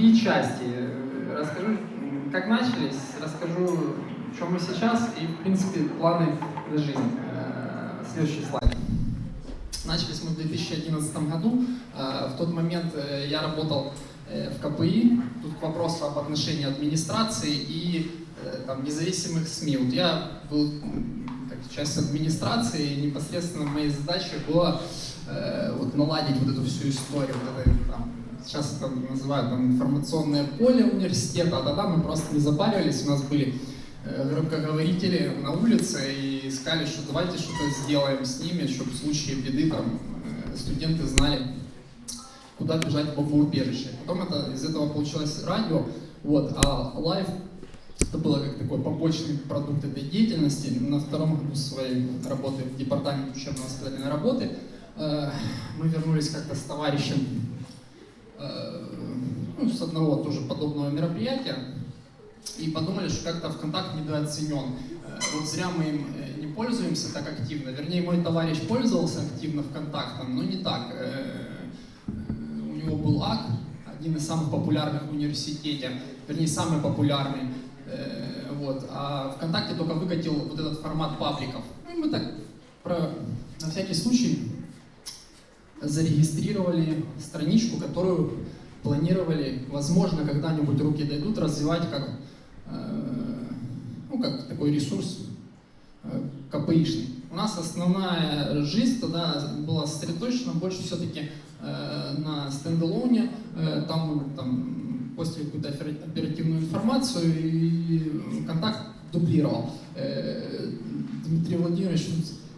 три части. Расскажу, как начались, расскажу, чем мы сейчас и, в принципе, планы на жизнь. Э, Следующий слайд. Начались мы в 2011 году. Э, В тот момент э, я работал э, в КПИ. Тут к вопросу об отношении администрации и э, там, независимых СМИ. Вот я был так, часть администрации, и непосредственно моей задачей было э, вот, наладить вот эту всю историю. Вот это, там, сейчас это называют там, информационное поле университета, а тогда мы просто не запаривались, у нас были э, громкоговорители на улице и сказали, что давайте что-то сделаем с ними, чтобы в случае беды там, э, студенты знали, куда бежать в бомбоубежище. Потом это, из этого получилось радио, вот, а лайв это было как такой побочный продукт этой деятельности. На втором году своей работы в департаменте учебно-воспитательной работы э, мы вернулись как-то с товарищем ну, с одного тоже подобного мероприятия и подумали, что как-то ВКонтакт недооценен. Э, Вот зря мы им э, не пользуемся так активно. Вернее, мой товарищ пользовался активно ВКонтактом, но не так. Э, э, У него был АК, один из самых популярных в университете, вернее, самый популярный. Э, Вот. А ВКонтакте только выкатил вот этот формат пабликов. Ну, мы так про, на всякий случай зарегистрировали страничку, которую планировали, возможно, когда-нибудь руки дойдут, развивать как, э, ну, как такой ресурс э, КПИшный. У нас основная жизнь тогда была сосредоточена больше все-таки э, на стендалоне, там, там постили какую-то оперативную информацию и контакт дублировал. Дмитрий Владимирович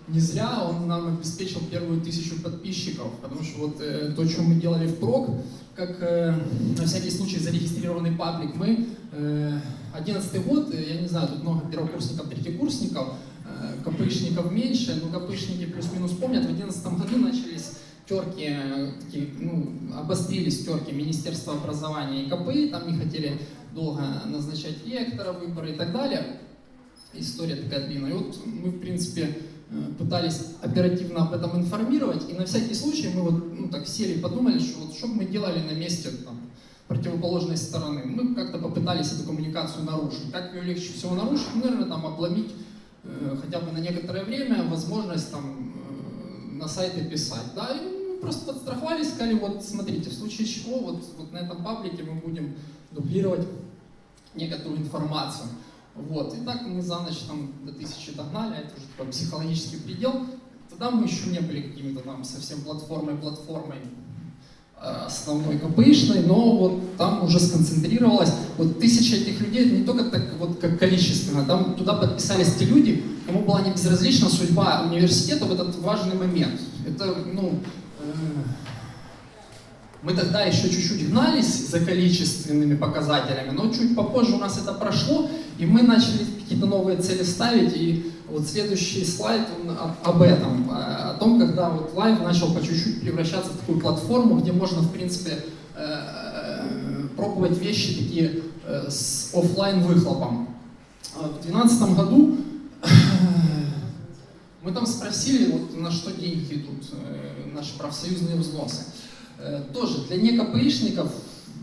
не зря он нам обеспечил первую тысячу подписчиков, потому что вот э, то, что мы делали в ПРОК, как э, на всякий случай зарегистрированный паблик, мы э, 11 год, э, я не знаю, тут много первокурсников, третьекурсников, э, КПИшников меньше, но КПИшники плюс-минус помнят, в 11 году начались терки, э, такие, ну, обострились терки Министерства образования и КПИ, там не хотели долго назначать ректора, выборы и так далее. История такая длинная. И вот мы, в принципе, пытались оперативно об этом информировать, и на всякий случай мы вот ну, так сели и подумали, что вот что бы мы делали на месте там, противоположной стороны. Мы как-то попытались эту коммуникацию нарушить. Как ее легче всего нарушить? Ну, наверное, там обломить э, хотя бы на некоторое время возможность там э, на сайты писать. Да, и мы просто подстраховались, сказали, вот смотрите, в случае чего, вот, вот на этом паблике мы будем дублировать некоторую информацию. Вот. И так мы за ночь там до тысячи догнали, это уже такой психологический предел. Тогда мы еще не были какими-то там совсем платформой-платформой э, основной КПИшной, но вот там уже сконцентрировалось. Вот тысяча этих людей, не только так вот как количественно, там туда подписались те люди, кому была не безразлична судьба университета в этот важный момент. Это, ну, э, мы тогда еще чуть-чуть гнались за количественными показателями, но чуть попозже у нас это прошло, и мы начали какие-то новые цели ставить. И вот следующий слайд он об- этом, э, о том, когда вот лайв начал по чуть-чуть превращаться в такую платформу, где можно, в принципе, э, пробовать вещи такие э, с оффлайн выхлопом. А В 2012 году мы там спросили, вот, на что деньги идут, наши профсоюзные взносы. Э, Тоже для некопоишников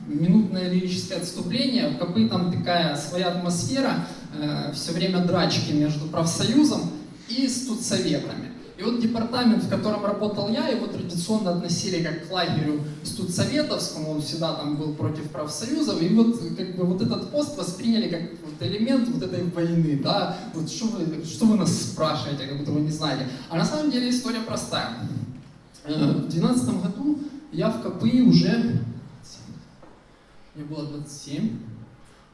минутное лирическое отступление. В КПИ там такая своя атмосфера, все время драчки между профсоюзом и студсоветами. И вот департамент, в котором работал я, его традиционно относили как к лагерю студсоветовскому, он всегда там был против профсоюзов, и вот как бы вот этот пост восприняли как вот элемент вот этой войны, да, вот что вы, что вы нас спрашиваете, как будто вы не знаете. А на самом деле история простая. Э, В 2012 году я в КПИ уже, мне было 27,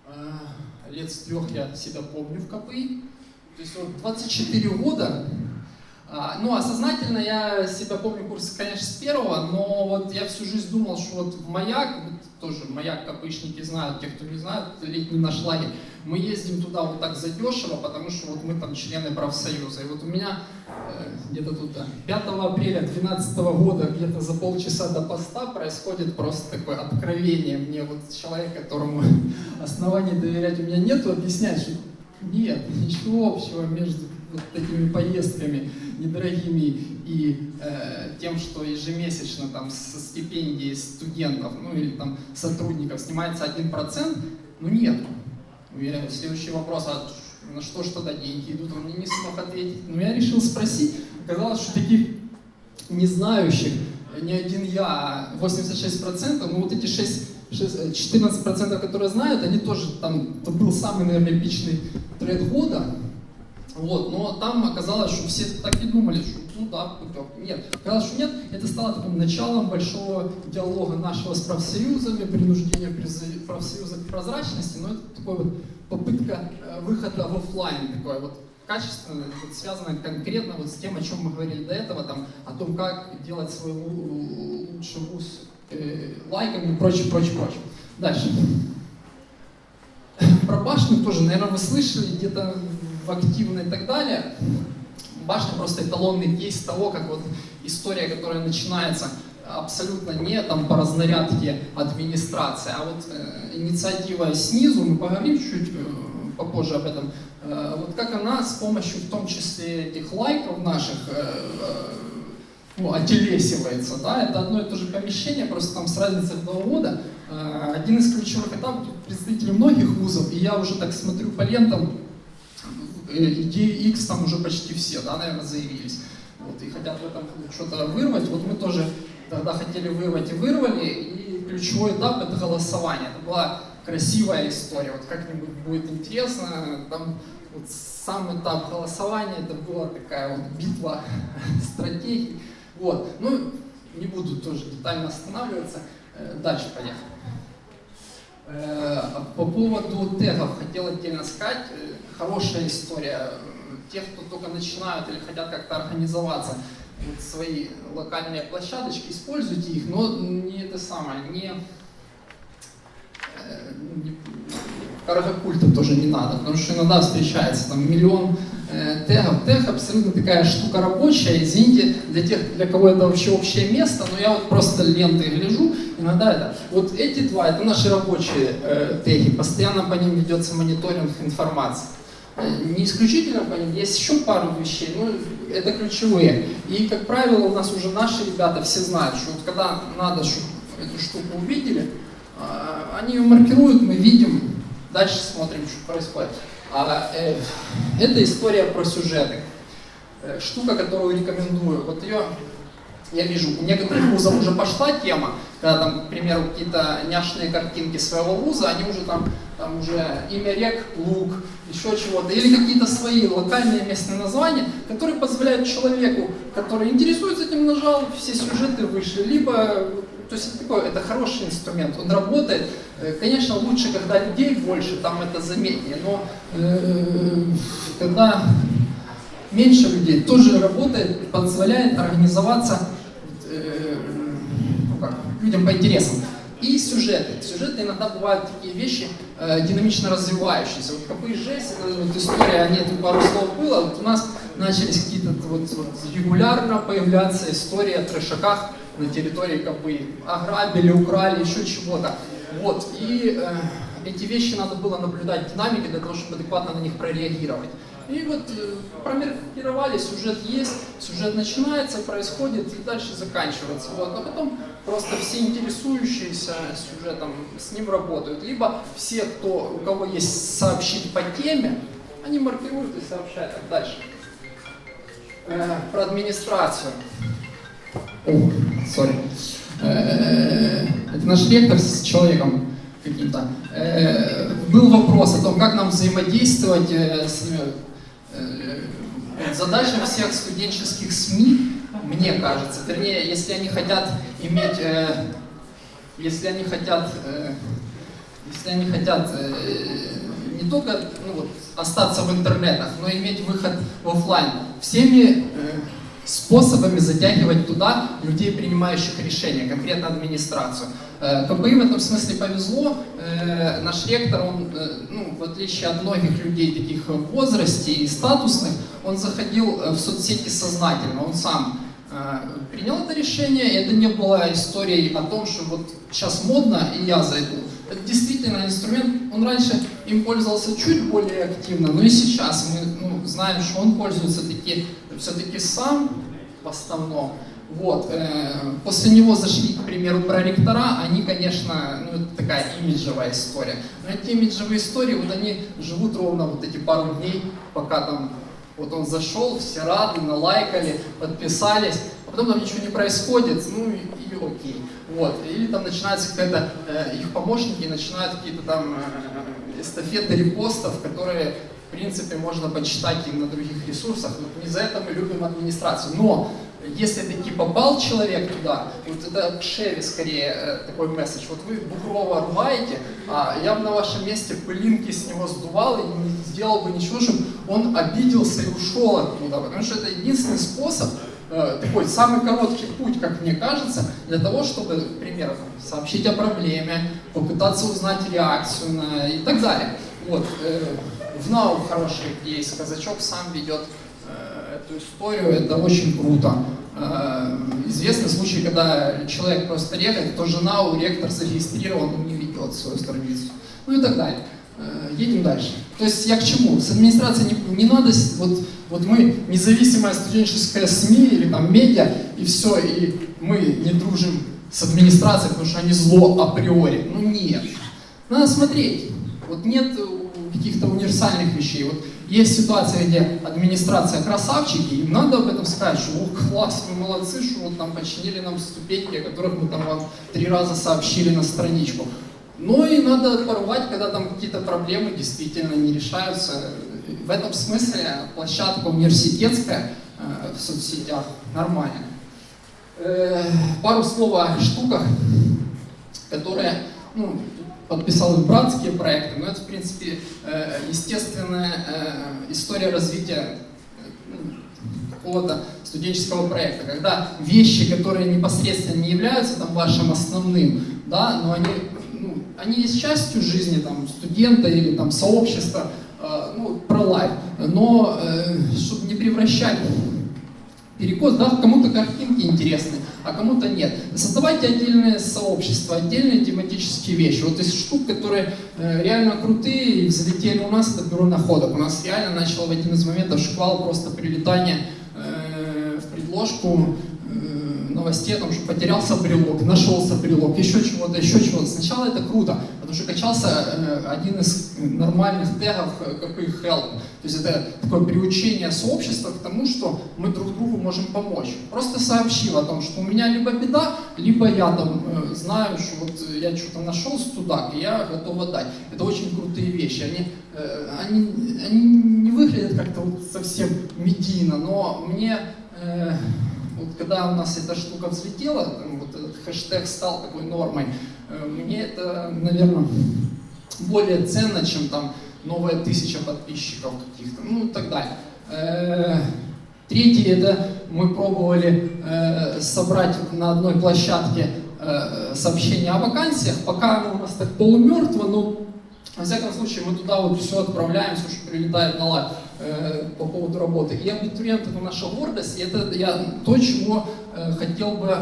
э, лет с трех я себя помню в КПИ, то есть вот 24 года, а, ну, а сознательно я себя помню курс, конечно, с первого, но вот я всю жизнь думал, что вот в маяк, вот тоже маяк копычники знают, те, кто не знает, летний наш лагерь, мы ездим туда вот так задешево, потому что вот мы там члены профсоюза. И вот у меня э, где-то тут да, 5 апреля 2012 года, где-то за полчаса до поста происходит просто такое откровение. Мне вот человек, которому оснований доверять у меня нету, объяснять, что нет, ничего общего между вот такими поездками недорогими и э, тем, что ежемесячно там со стипендии студентов, ну или там сотрудников снимается 1%, ну нет. Следующий вопрос, а на что ж тогда деньги идут, он мне не смог ответить. Но я решил спросить, оказалось, что таких не знающих, не один я, 86%, ну вот эти 6, 6, 14%, которые знают, они тоже, там, это был самый, наверное, эпичный тред года, вот, но там оказалось, что все так и думали, что ну да, путек. Нет, оказалось, что нет, это стало таким началом большого диалога нашего с профсоюзами, принуждения профсоюза к прозрачности, но это такой вот попытка э, выхода в офлайн такой вот качественно, вот, связано конкретно вот с тем, о чем мы говорили до этого, там, о том, как делать свой лучший вуз э, лайками и прочее, прочее, прочее. Дальше. Про башню тоже, наверное, вы слышали где-то активно и так далее. Башня просто эталонный кейс того, как вот история, которая начинается абсолютно не там по разнарядке администрации, а вот э, инициатива снизу, мы поговорим чуть-чуть э, попозже об этом, э, вот как она с помощью в том числе этих лайков наших э, э, ну, отелесивается, да, это одно и то же помещение, просто там с разницей в два года. Э, один из ключевых этапов, представители многих вузов, и я уже так смотрю по лентам, идеи X там уже почти все, да, наверное, заявились. Вот, и хотят в этом что-то вырвать. Вот мы тоже тогда хотели вырвать и вырвали. И ключевой этап это голосование. Это была красивая история. Вот как-нибудь будет интересно. Там вот сам этап голосования это была такая вот битва стратегий. Вот. Ну, не буду тоже детально останавливаться. Э, дальше поехали. Э, по поводу тегов хотел отдельно сказать хорошая история. Тех, кто только начинают или хотят как-то организоваться, вот свои локальные площадочки, используйте их, но не это самое, не, э, не каргокульта тоже не надо, потому что иногда встречается там миллион э, тегов. Тег абсолютно такая штука рабочая, извините, для тех, для кого это вообще общее место, но я вот просто ленты гляжу, иногда это. Вот эти два, это наши рабочие э, теги, постоянно по ним ведется мониторинг информации не исключительно по ним, есть еще пару вещей, но это ключевые. И, как правило, у нас уже наши ребята все знают, что вот когда надо, чтобы эту штуку увидели, а, они ее маркируют, мы видим, дальше смотрим, что происходит. А э, это история про сюжеты. Э, штука, которую рекомендую. Вот ее я вижу, у некоторых вузов уже пошла тема, когда там, к примеру, какие-то няшные картинки своего вуза, они уже там, там уже имя рек, лук, еще чего-то, или какие-то свои локальные местные названия, которые позволяют человеку, который интересуется этим, нажал, все сюжеты вышли, либо, то есть это такой, это хороший инструмент, он работает, э, конечно, лучше, когда людей больше, там это заметнее, но э, когда меньше людей тоже работает, позволяет организоваться э, ну как, людям по интересам. И сюжеты. Сюжеты иногда бывают такие вещи э, динамично развивающиеся. Вот КПЖ, это вот история, нет, пару слов было, вот у нас начались какие-то вот, вот регулярно появляться истории о трешаках на территории КПИ. Ограбили, украли, еще чего-то. Вот, и э, эти вещи надо было наблюдать в динамике для того, чтобы адекватно на них прореагировать. И вот э, промаркировали, сюжет есть, сюжет начинается, происходит и дальше заканчивается. Вот. А потом просто все интересующиеся сюжетом с ним работают. Либо все, кто, у кого есть сообщить по теме, они маркируют и сообщают так дальше. Э, про администрацию. О, сори. Э, это наш ректор с человеком каким-то. Э, был вопрос о том, как нам взаимодействовать э, с задача всех студенческих СМИ, мне кажется, вернее, если они хотят иметь, э, если они хотят, э, если они хотят э, не только ну, вот, остаться в интернетах, но иметь выход в офлайн, всеми э, способами затягивать туда людей, принимающих решения, конкретно администрацию. Э, КПИ в этом смысле повезло. Э, наш ректор, он, э, ну, в отличие от многих людей таких возрасте и статусных, он заходил в соцсети сознательно, он сам принял это решение, и это не было историей о том, что вот сейчас модно, и я зайду. Это действительно инструмент, он раньше им пользовался чуть более активно, но и сейчас мы ну, знаем, что он пользуется таки, все-таки сам, в основном. Вот. э, После него зашли, к примеру, про ректора, они, конечно, ну, это такая имиджевая история. Но эти имиджевые истории, вот они живут ровно вот эти пару дней, пока там вот он зашел, все рады, налайкали, подписались, а потом там ничего не происходит, ну и, и окей. Вот. Или там начинается какая-то, э, их помощники начинают какие-то там э, эстафеты репостов, которые, в принципе, можно почитать и на других ресурсах. Вот не за это мы любим администрацию. Но если таки попал человек туда, вот это к Шеве скорее э, такой месседж, вот вы Бухрова ругаете, а я бы на вашем месте пылинки с него сдувал и не сделал бы ничего, чтобы он обиделся и ушел оттуда, потому что это единственный способ, э, такой самый короткий путь, как мне кажется, для того, чтобы, к примеру, сообщить о проблеме, попытаться узнать реакцию на и так далее. Вот, э, в НАУ хороший есть, казачок сам ведет эту историю, это очень круто. Э, Известны случаи, когда человек просто регает, то жена у ректор зарегистрирован, он не ведет свою страницу. Ну и так далее. Э, Едем дальше. То есть я к чему? С администрацией не, не надо, вот, вот мы независимая студенческая СМИ или там медиа, и все, и мы не дружим с администрацией, потому что они зло априори. Ну нет. Надо смотреть. Вот нет каких-то универсальных вещей. Вот есть ситуация, где администрация красавчики, им надо об этом сказать, что о, класс, вы молодцы, что вот там починили нам ступеньки, о которых мы там вам три раза сообщили на страничку. Ну и надо порвать, когда там какие-то проблемы действительно не решаются. В этом смысле площадка университетская э, в соцсетях нормальная. Э, Пару слов о штуках, которые, ну, подписал и братские проекты, но это, в принципе, э, естественная э, история развития э, какого-то студенческого проекта, когда вещи, которые непосредственно не являются там вашим основным, да, но они, ну, они есть частью жизни там студента или там сообщества, э, ну, про лайф, но э, чтобы не превращать перекос, да, кому-то картинки интересны, а кому-то нет. Создавайте отдельные сообщества, отдельные тематические вещи. Вот из штук, которые э, реально крутые и взлетели у нас, это бюро находок. У нас реально начал в один из моментов шквал просто прилетания э, в предложку новостей о том, что потерялся брелок, нашелся брелок, еще чего-то, еще чего-то. Сначала это круто, потому что качался э, один из нормальных тегов э, КП Help. То есть это такое приучение сообщества к тому, что мы друг другу можем помочь. Просто сообщил о том, что у меня либо беда, либо я там э, знаю, что вот я что-то нашел студак, и я готов отдать. Это очень крутые вещи. Они, э, они, они не выглядят как-то вот совсем медийно, но мне э, вот когда у нас эта штука взлетела, вот этот хэштег стал такой нормой, э, мне это, наверное, более ценно, чем там новая тысяча подписчиков каких-то, ну и так далее. Э, Третье, это мы пробовали э, собрать на одной площадке сообщения о вакансиях, пока оно у нас так полумертво, но во всяком случае, мы туда вот все отправляем, все, что прилетает на лайв э, по поводу работы. И абитуриент это наша гордость, это я то, чего э, хотел бы,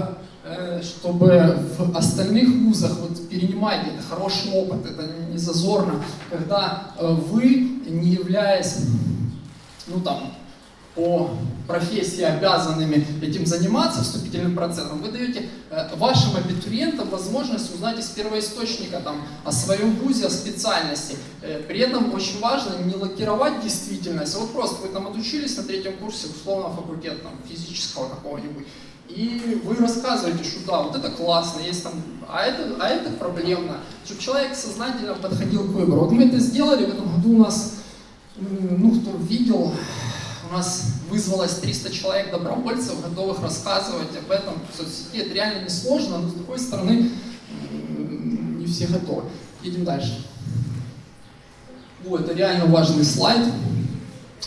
э, чтобы в остальных вузах вот перенимать, это хороший опыт, это не зазорно, когда э, вы, не являясь, ну там, по профессии обязанными этим заниматься вступительным процессом, вы даете э, вашим абитуриентам возможность узнать из первоисточника там, о своем вузе, о специальности. Э, При этом очень важно не лакировать действительность, вот просто вы там отучились на третьем курсе условно факультета там, физического какого-нибудь, и вы рассказываете, что да, вот это классно, есть там, а это, а это проблемно, чтобы человек сознательно подходил к выбору. Вот мы это сделали, в этом году у нас, ну, кто видел, у нас вызвалось 300 человек добровольцев, готовых рассказывать об этом в соцсети. Это реально несложно, но с другой стороны, не все готовы. Едем дальше. О, это реально важный слайд.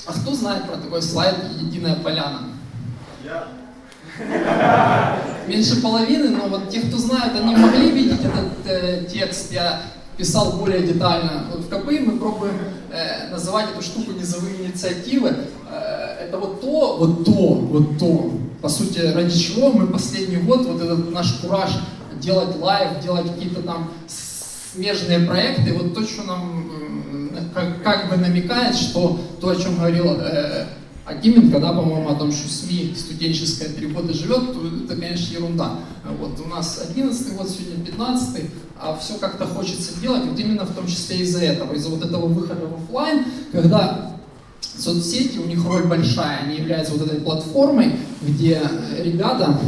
А кто знает про такой слайд «Единая поляна»? Я. Меньше половины, но вот те, кто знают, они могли видеть этот э, текст. Я писал более детально. Вот в КПИ мы пробуем э, называть эту штуку низовые инициативы. Э, это вот то, вот то, вот то, по сути, ради чего мы последний год, вот этот наш кураж делать лайв, делать какие-то там смежные проекты, вот то, что нам как, как бы намекает, что то, о чем говорил э, А Тименко, да, по-моему, о том, что СМИ студенческая три года живет, то это, конечно, ерунда. Вот у нас 11 год, сегодня 15 а все как-то хочется делать, вот именно в том числе из-за этого, из-за вот этого выхода в офлайн, когда соцсети, у них роль большая, они являются вот этой платформой, где ребята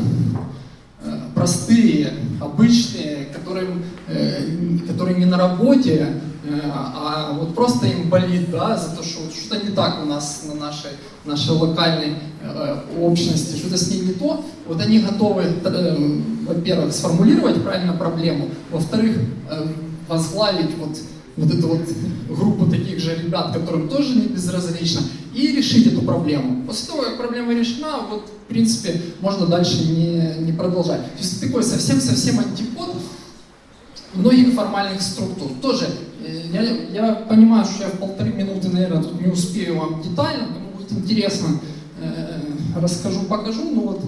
э, простые, обычные, которым, э, которые не на работе, э, а вот просто им болит, да, за то, что что-то не так у нас на нашей, нашей локальной э, общности, что-то с ней не то, вот они готовы, э, во-первых, сформулировать правильно проблему, во-вторых, э, возглавить вот вот эту вот группу таких же ребят, которым тоже не безразлично, и решить эту проблему. После того, как проблема решена, вот, в принципе, можно дальше не, не продолжать. То есть такой совсем-совсем антипод многих формальных структур. Тоже, э, я, я понимаю, что я в полторы минуты, наверное, тут не успею вам детально, кому будет интересно, э, расскажу, покажу, но вот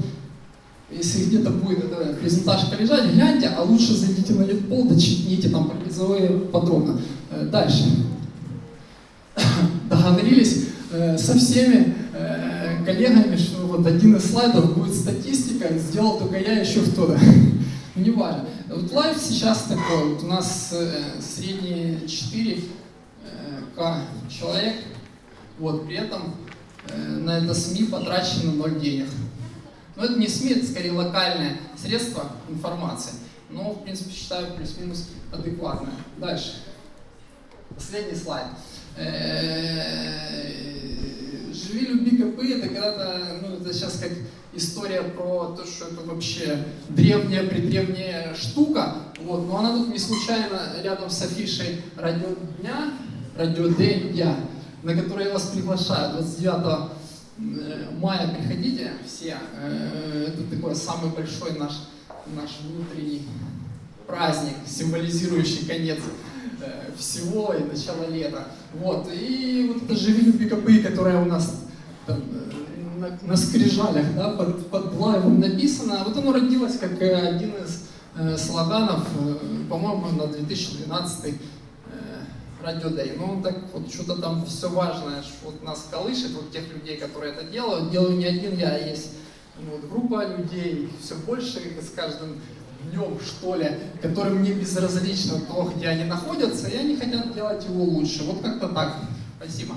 если где-то будет эта презентажка лежать, гляньте, а лучше зайдите на Литпол, дочитните там призовые подробно. Э, Дальше. Договорились э, со всеми э, коллегами, что вот один из слайдов будет статистика, сделал только я еще кто-то. Ну, Не важно. Вот лайв сейчас такой, вот у нас средние 4 э, к человек, вот, при этом на это СМИ потрачено 0 денег. Но это не СМИ, это скорее локальное средство информации. Но, в принципе, считаю плюс-минус адекватное. Дальше. Последний слайд. Э, Живи, люби, копы, это когда-то, ну, это сейчас как история про то, что это вообще древняя, предревняя штука, вот, но она тут не случайно рядом с афишей радио дня, радио дня, на который я вас приглашаю 29 э, мая приходите все. Э, Это такой самый большой наш, наш внутренний праздник, символизирующий конец всего и начало лета. Вот. И вот это «Живи, люби, копы», которая у нас там, э, на, на скрижалях, да, под, под лайвом написано, вот оно родилось как э, один из э, слоганов, э, по-моему, на 2012 э, Радио Дэй. Ну, так вот что-то там все важное, вот нас колышет, вот тех людей, которые это делают. Делаю не один я, а есть ну, вот, группа людей, все больше с каждым днем, что ли, которым не безразлично то, где они находятся, и они хотят делать его лучше. Вот как-то так. Спасибо.